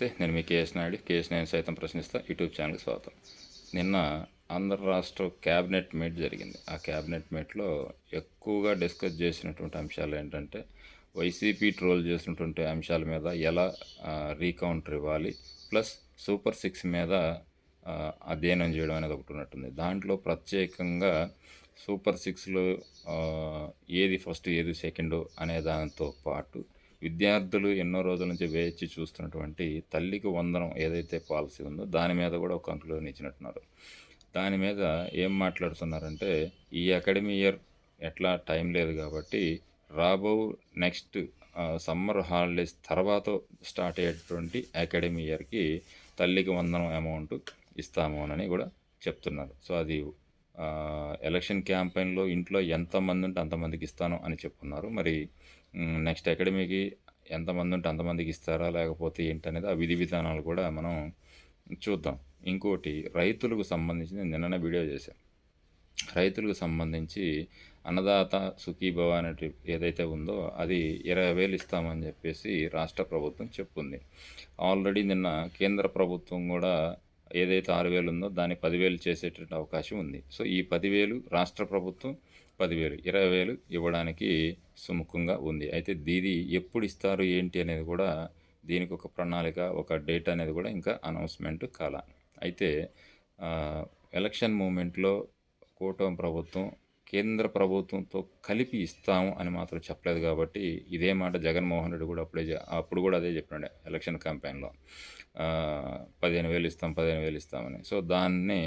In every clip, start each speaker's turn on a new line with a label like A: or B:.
A: నమస్తే నేను మీ KS Naidu. KS నేను సైతం ప్రశ్నిస్తా. యూట్యూబ్ ఛానల్కి స్వాగతం. నిన్న ఆంధ్ర రాష్ట్ర క్యాబినెట్ మీట్ జరిగింది. ఆ క్యాబినెట్ మీట్లో ఎక్కువగా డిస్కస్ చేసినటువంటి అంశాలు ఏంటంటే వైసీపీ ట్రోల్ చేసినటువంటి అంశాల మీద ఎలా రీకౌంటర్ ఇవ్వాలి ప్లస్ సూపర్ సిక్స్ మీద అధ్యయనం చేయడం అనేది ఒకటి ఉన్నట్టుంది. దాంట్లో ప్రత్యేకంగా సూపర్ సిక్స్లో ఏది ఫస్ట్ ఏది సెకండ్ అనే దానితో పాటు విద్యార్థులు ఎన్నో రోజుల నుంచి వేచి చూస్తున్నటువంటి తల్లికి వందనం ఏదైతే పాలసీ ఉందో దాని మీద కూడా ఒక కంక్లూజన్ ఇచ్చినట్టున్నారు. దాని మీద ఏం మాట్లాడుతున్నారంటే ఈ అకాడమీ ఇయర్ ఎట్లా టైం లేదు కాబట్టి రాబో నెక్స్ట్ సమ్మర్ హాలిడేస్ తర్వాత స్టార్ట్ అయ్యేటువంటి అకాడమీ ఇయర్కి తల్లికి వందనం అమౌంట్ ఇస్తాము అని కూడా చెప్తున్నారు. సో అది ఎలక్షన్ క్యాంపెయిన్లో ఇంట్లో ఎంతమంది ఉంటే అంతమందికి ఇస్తాను అని చెప్పున్నారు. మరి నెక్స్ట్ అకాడమీకి ఎంతమంది ఉంటే అంతమందికి ఇస్తారా లేకపోతే ఏంటనేది ఆ విధి విధానాలు కూడా మనం చూద్దాం. ఇంకోటి రైతులకు సంబంధించి నేను నిన్ననే వీడియో చేశాను రైతులకు సంబంధించి అన్నదాత సుఖీభవ అనేటి ఏదైతే ఉందో అది ఇరవై వేలు ఇస్తామని చెప్పేసి రాష్ట్ర ప్రభుత్వం చెప్పుంది. ఆల్రెడీ నిన్న కేంద్ర ప్రభుత్వం కూడా ఏదైతే ఆరు వేలు ఉందో దాన్ని పదివేలు చేసేటువంటి అవకాశం ఉంది. సో ఈ పదివేలు రాష్ట్ర ప్రభుత్వం పదివేలు ఇరవై వేలు ఇవ్వడానికి సుముఖంగా ఉంది. అయితే దీది ఎప్పుడు ఇస్తారు ఏంటి అనేది కూడా దీనికి ఒక ప్రణాళిక ఒక డేట్ అనేది కూడా ఇంకా అనౌన్స్మెంట్ కాల. అయితే ఎలక్షన్ మూమెంట్లో కూటమి ప్రభుత్వం కేంద్ర ప్రభుత్వంతో కలిపి ఇస్తాము అని మాత్రం చెప్పలేదు కాబట్టి ఇదే మాట జగన్మోహన్ రెడ్డి కూడా అప్పుడే అప్పుడు కూడా అదే చెప్పినాడు ఎలక్షన్ క్యాంపెయిన్లో. పదిహేను వేలు ఇస్తాం పదిహేను వేలు ఇస్తామని. సో దాన్ని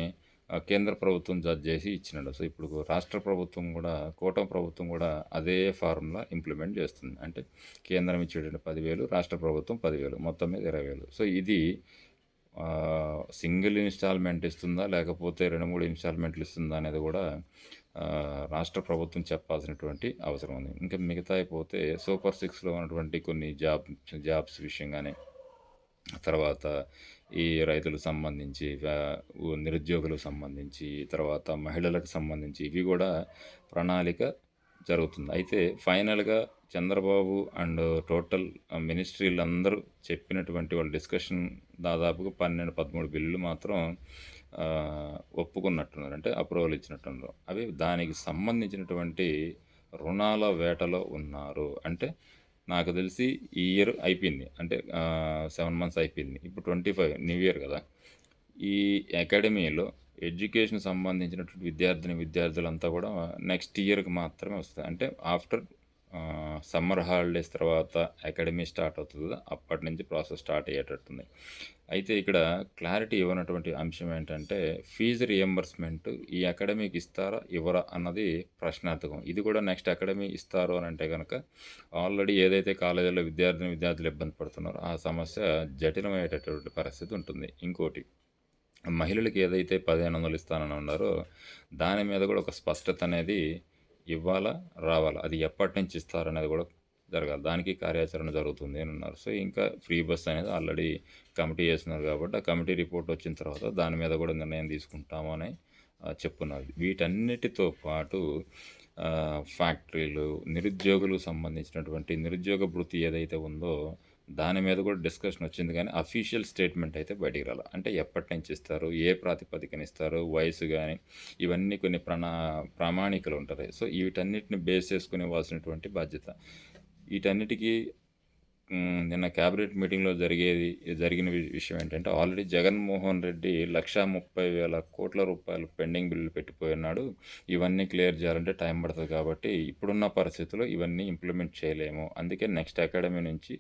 A: కేంద్ర ప్రభుత్వం జడ్జ్ చేసి ఇచ్చినాడు. సో ఇప్పుడు రాష్ట్ర ప్రభుత్వం కూడా కూటమి ప్రభుత్వం కూడా అదే ఫార్ములా ఇంప్లిమెంట్ చేస్తుంది. అంటే కేంద్రం ఇచ్చేటువంటి పదివేలు రాష్ట్ర ప్రభుత్వం పదివేలు మొత్తం మీద ఇరవై వేలు. సో ఇది సింగిల్ ఇన్స్టాల్మెంట్ ఇస్తుందా? లేకపోతే రెండు మూడు ఇన్స్టాల్మెంట్లు ఇస్తుందా అనేది కూడా రాష్ట్ర ప్రభుత్వం చెప్పాల్సినటువంటి అవసరం ఉంది. ఇంకా మిగతా అయిపోతే సూపర్ సిక్స్లో ఉన్నటువంటి కొన్ని జాబ్ జాబ్స్ విషయం కానీ తర్వాత ఈ రైతులకు సంబంధించి నిరుద్యోగులకు సంబంధించి తర్వాత మహిళలకు సంబంధించి ఇవి కూడా ప్రణాళిక జరుగుతుంది. అయితే ఫైనల్గా చంద్రబాబు అండ్ టోటల్ మినిస్ట్రీలు అందరూ చెప్పినటువంటి వాళ్ళ డిస్కషన్ దాదాపుగా పన్నెండు పదమూడు బిల్లులు మాత్రం ఒప్పుకున్నట్టున్నారు. అంటే అప్రూవల్ ఇచ్చినట్టున్నారు. అవి దానికి సంబంధించినటువంటి రుణాల వేటలో ఉన్నారు. అంటే నాకు తెలిసి ఈ ఇయర్ అయిపోయింది. అంటే సెవెన్ మంత్స్ అయిపోయింది. ఇప్పుడు ట్వంటీ ఫైవ్ న్యూ ఇయర్ కదా. ఈ అకాడమీలో ఎడ్యుకేషన్ సంబంధించినటువంటి విద్యార్థిని విద్యార్థులంతా కూడా నెక్స్ట్ ఇయర్కి మాత్రమే వస్తుంది అంటే ఆఫ్టర్ సమ్మర్ హాలిడేస్ తర్వాత అకాడమీ స్టార్ట్ అవుతుంది కదా అప్పటి నుంచి ప్రాసెస్ స్టార్ట్ అయ్యేటట్టుంది. అయితే ఇక్కడ క్లారిటీ ఇవ్వనటువంటి అంశం ఏంటంటే ఫీజు రియంబర్స్మెంట్ ఈ అకాడమీకి ఇస్తారా ఇవ్వరా అన్నది ప్రశ్నార్థకం. ఇది కూడా నెక్స్ట్ అకాడమీ ఇస్తారు అని అంటే కనుక ఆల్రెడీ ఏదైతే కాలేజీలో విద్యార్థిని విద్యార్థులు ఇబ్బంది పడుతున్నారో ఆ సమస్య జటిలమయ్యేటటువంటి పరిస్థితి ఉంటుంది. ఇంకోటి మహిళలకి ఏదైతే పదిహేను వందలు ఇస్తానని ఉన్నారో దాని మీద కూడా ఒక స్పష్టత అనేది ఇవ్వాలా రావాలా? అది ఎప్పటి నుంచి ఇస్తారనేది కూడా జరగాలి. దానికి కార్యాచరణ జరుగుతుంది అని ఉన్నారు సో ఇంకా ఫ్రీ బస్ అనేది ఆల్రెడీ కమిటీ చేస్తున్నారు కాబట్టి ఆ కమిటీ రిపోర్ట్ వచ్చిన తర్వాత దాని మీద కూడా నిర్ణయం తీసుకుంటాము అని చెప్పున్నారు. వీటన్నిటితో పాటు ఫ్యాక్టరీలు నిరుద్యోగులకు సంబంధించినటువంటి నిరుద్యోగ వృత్తి ఏదైతే ఉందో దాని మీద కూడా డిస్కషన్ వచ్చింది కానీ అఫీషియల్ స్టేట్మెంట్ అయితే బయటికి రాల. అంటే ఎప్పటి నుంచి ఇస్తారు ఏ ప్రాతిపదికన ఇస్తారు వయసు కానీ ఇవన్నీ కొన్ని ప్రణా ప్రామాణికలు ఉంటాయి సో వీటన్నిటిని బేస్ చేసుకుని ఇవ్వాల్సినటువంటి బాధ్యత. వీటన్నిటికీ నిన్న క్యాబినెట్ మీటింగ్లో జరిగేది జరిగిన విషయం ఏంటంటే ఆల్రెడీ జగన్మోహన్ రెడ్డి లక్షా ముప్పై వేల కోట్ల రూపాయలు పెండింగ్ బిల్లు పెట్టిపోయినాడు ఇవన్నీ క్లియర్ చేయాలంటే టైం పడుతుంది కాబట్టి ఇప్పుడున్న పరిస్థితుల్లో ఇవన్నీ ఇంప్లిమెంట్ చేయలేము. అందుకే నెక్స్ట్ అకాడమీ నుంచి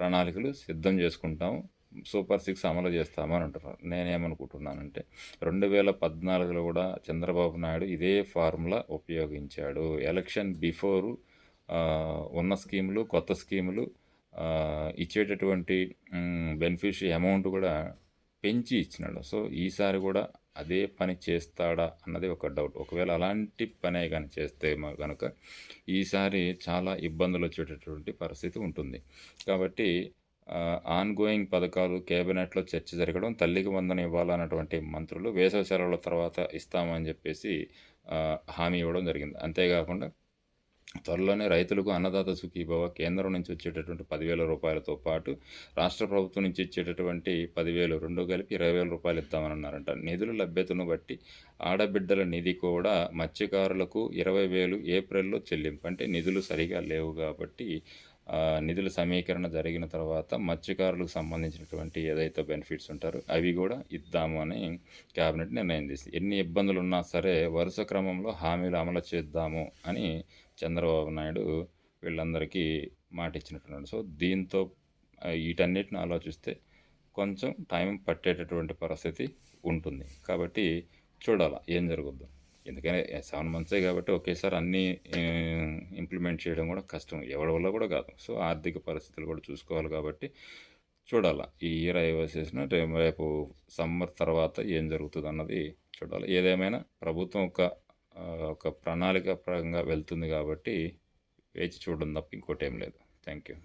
A: ప్రణాళికలు సిద్ధం చేసుకుంటాం. సూపర్ సిక్స్ అమలు చేస్తామని అంటున్నారు. నేనేమనుకుంటున్నానంటే రెండు వేల పద్నాలుగులో కూడా చంద్రబాబు నాయుడు ఇదే ఫార్ములా ఉపయోగించాడు. ఎలక్షన్ బిఫోరు ఉన్న స్కీములు కొత్త స్కీములు ఇచ్చేటటువంటి బెనిఫిషరీ అమౌంట్ కూడా పెంచి ఇచ్చినాడు. సో ఈసారి కూడా అదే పని చేస్తాడా అన్నది ఒక డౌట్. ఒకవేళ అలాంటి పనే కానీ చేస్తే కనుక ఈసారి చాలా ఇబ్బందులు వచ్చేటటువంటి పరిస్థితి ఉంటుంది. కాబట్టి ఆన్గోయింగ్ పథకాలు కేబినెట్లో చర్చ జరగడం తల్లికి వందన ఇవ్వాలన్నటువంటి మంత్రులు వేసవి సెలవుల తర్వాత ఇస్తామని చెప్పేసి హామీ ఇవ్వడం జరిగింది. అంతేకాకుండా త్వరలోనే రైతులకు అన్నదాత సుఖీభవ కేంద్రం నుంచి వచ్చేటటువంటి పదివేల రూపాయలతో పాటు రాష్ట్ర ప్రభుత్వం నుంచి ఇచ్చేటటువంటి పదివేలు రెండు కలిపి ఇరవై వేల రూపాయలు ఇస్తామని అన్నారంట నిధుల లభ్యతను బట్టి ఆడబిడ్డల నిధి కూడా మత్స్యకారులకు ఇరవై వేలు ఏప్రిల్లో చెల్లింపు. అంటే నిధులు సరిగా లేవు కాబట్టి నిధుల సమీకరణ జరిగిన తర్వాత మత్స్యకారులకు సంబంధించినటువంటి ఏదైతే బెనిఫిట్స్ ఉంటారో అవి కూడా ఇద్దాము అని క్యాబినెట్ నిర్ణయం చేసింది. ఎన్ని ఇబ్బందులు ఉన్నా సరే వరుస క్రమంలో హామీలు అమలు చేద్దాము అని చంద్రబాబు నాయుడు వీళ్ళందరికీ మాట ఇచ్చినట్టున్నాడు సో దీంతో వీటన్నిటిని ఆలోచిస్తే కొంచెం టైం పట్టేటటువంటి పరిస్థితి ఉంటుంది. కాబట్టి చూడాలి ఏం జరుగుద్దు. ఎందుకంటే సెవెన్ మంత్సే కాబట్టి ఒకేసారి అన్నీ ఇంప్లిమెంట్ చేయడం కూడా కష్టం. ఎవరి వల్ల కూడా కాదు. సో ఆర్థిక పరిస్థితులు కూడా చూసుకోవాలి కాబట్టి చూడాలా ఈ ఇయర్ అయిపోసేసిన రేపు సమ్మర్ తర్వాత ఏం జరుగుతుంది అన్నది చూడాలి. ఏదేమైనా ప్రభుత్వం ఒక ఒక ప్రణాళిక పరంగా వెళ్తుంది కాబట్టి వేచి చూడడం తప్ప ఇంకోటి ఏం లేదు. Thank you.